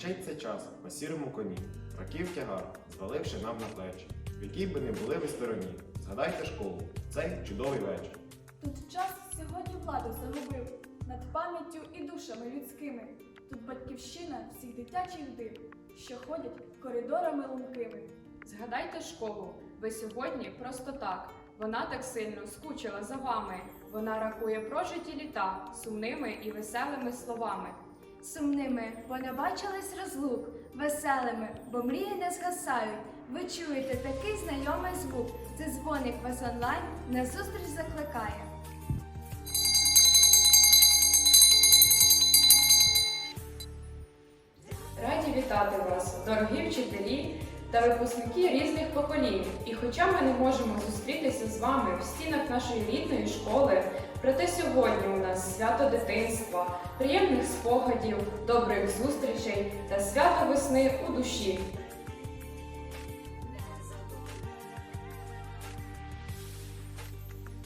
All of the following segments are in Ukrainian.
Мчиться час по сірому коні, років тягар, зваливши нам на плечі. В якій би не були ви стороні, згадайте школу, цей чудовий вечір. Тут час сьогодні владу загубив над пам'яттю і душами людськими. Тут батьківщина всіх дитячих див, що ходять коридорами лункими. Згадайте школу. Ви сьогодні просто так. Вона так сильно скучила за вами. Вона рахує прожиті літа сумними і веселими словами. Сумними, бо не бачились розлук, веселими, бо мрії не згасають. Ви чуєте такий знайомий звук. Це дзвоник вас онлайн на зустріч закликає. Раді вітати вас, дорогі вчителі та випускники різних поколінь. І хоча ми не можемо зустрітися з вами в стінах нашої рідної школи, проте сьогодні у нас свято дитинства, приємних спогадів, добрих зустрічей та свято весни у душі.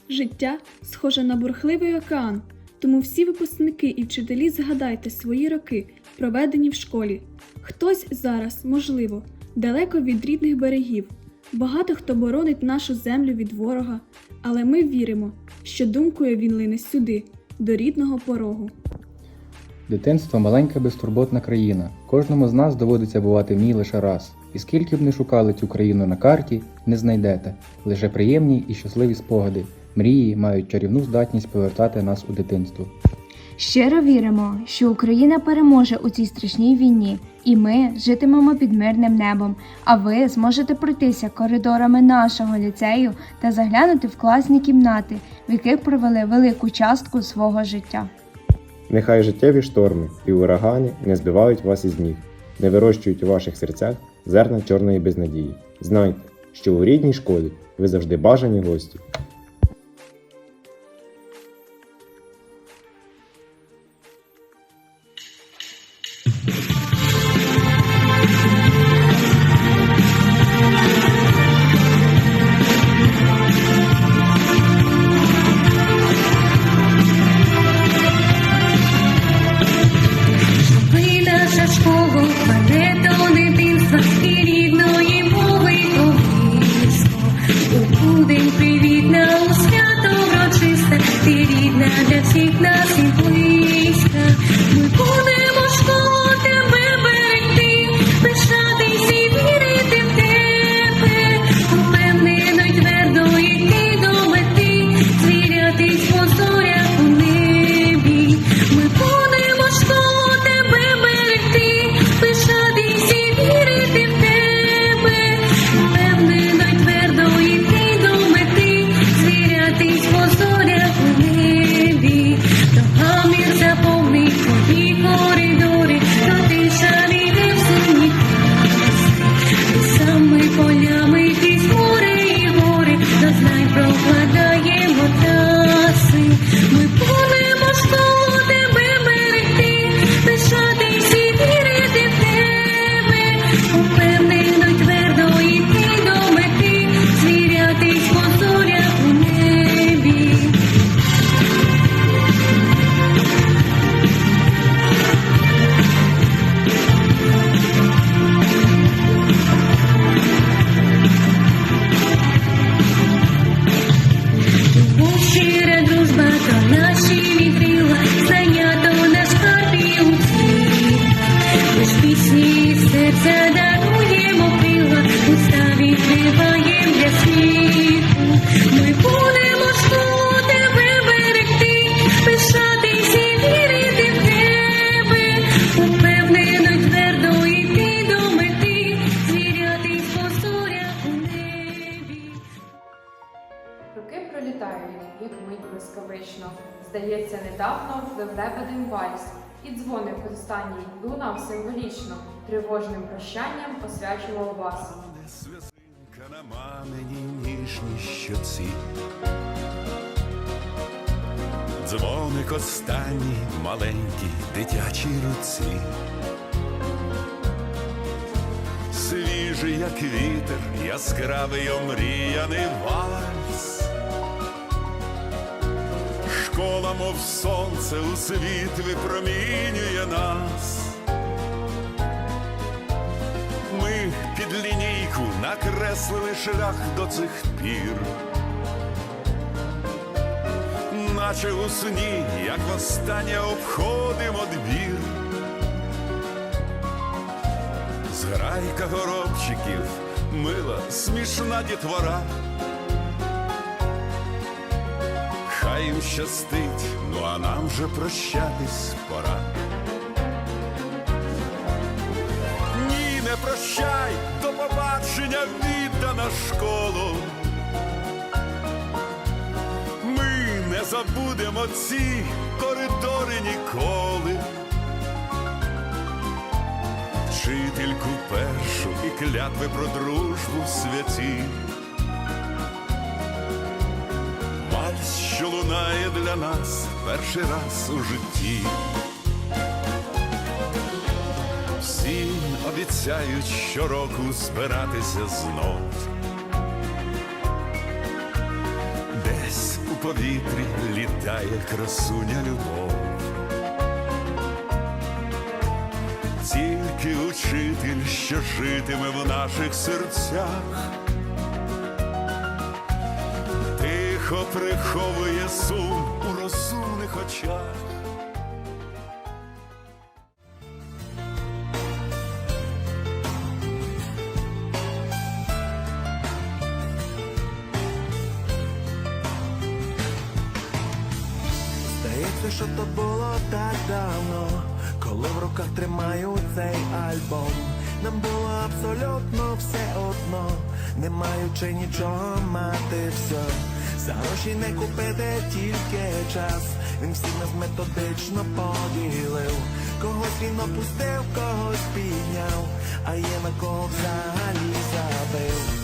Життя схоже на бурхливий океан, тому всі випускники і вчителі згадайте свої роки, проведені в школі. Хтось зараз, можливо, далеко від рідних берегів. Багато хто боронить нашу землю від ворога, але ми віримо, що думкою він лине сюди, до рідного порогу. Дитинство маленька безтурботна країна. Кожному з нас доводиться бувати в ній лише раз. І скільки б не шукали цю країну на карті, не знайдете. Лише приємні і щасливі спогади. Мрії мають чарівну здатність повертати нас у дитинство. Щиро віримо, що Україна переможе у цій страшній війні, і ми житимемо під мирним небом. А ви зможете пройтися коридорами нашого ліцею та заглянути в класні кімнати, в яких провели велику частку свого життя. Нехай життєві шторми і урагани не збивають вас із ніг, не вирощують у ваших серцях зерна чорної безнадії. Знайте, що у рідній школі ви завжди бажані гості. Наша школа, недавно вплив лебедин вальс, і дзвоник останній лунав символічно, тривожним прощанням освячував вас. На мамині ніжній щоці. Дзвоник останній маленькій дитячій руці. Свіжий, як вітер, яскравий омріяний вальс. Школа, мов сонце у світ випромінює нас. Ми під лінійку накреслили шлях до цих пір. Наче у сні, як востаннє обходимо двір. Зграйка горобчиків, мила, смішна дітвора. Хай їм щастить, ну а нам вже прощатись пора. Ні, не прощай, до побачення віддана школу. Ми не забудемо ці коридори ніколи. Вчительку першу і клятви про дружбу святі. Лунає для нас перший раз у житті. Всі обіцяють щороку збиратися знов. Десь у повітрі літає красуня любов. Тільки учитель, що житиме в наших серцях, тихо приховує сум у розумних очах. Здається, що то було так давно, коли в руках тримаю цей альбом. Нам було абсолютно все одно, не маючи нічого мати все. За гроші не купити тільки час. Він всіх нас методично поділив. Когось він опустив, когось підняв, а є на кого взагалі забив.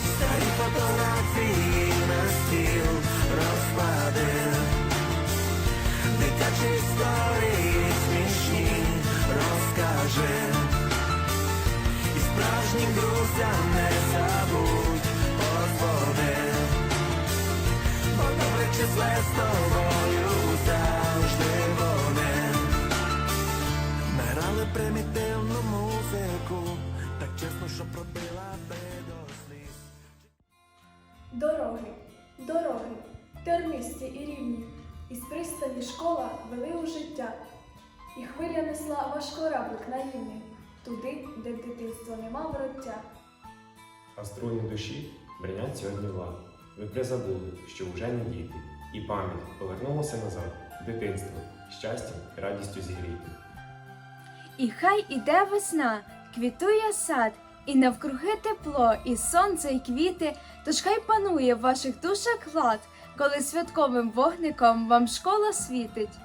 Старі фотографії на стіл розклади Дитячі історії смішні розкаже І справжнім друзям не забудь подзвони Бо добре числе з тобою вели у життя, і хвиля несла ваш кораблик наївний, туди, де в дитинство нема вороття. А струни душі бринять сьогодні влад. Ви призабули, що вже не діти, і пам'ять повернулася назад, дитинство, щастям і радістю зігріти. І хай іде весна, квітує сад, і навкруги тепло, і сонце, і квіти, тож хай панує в ваших душах лад, коли святковим вогником вам школа світить.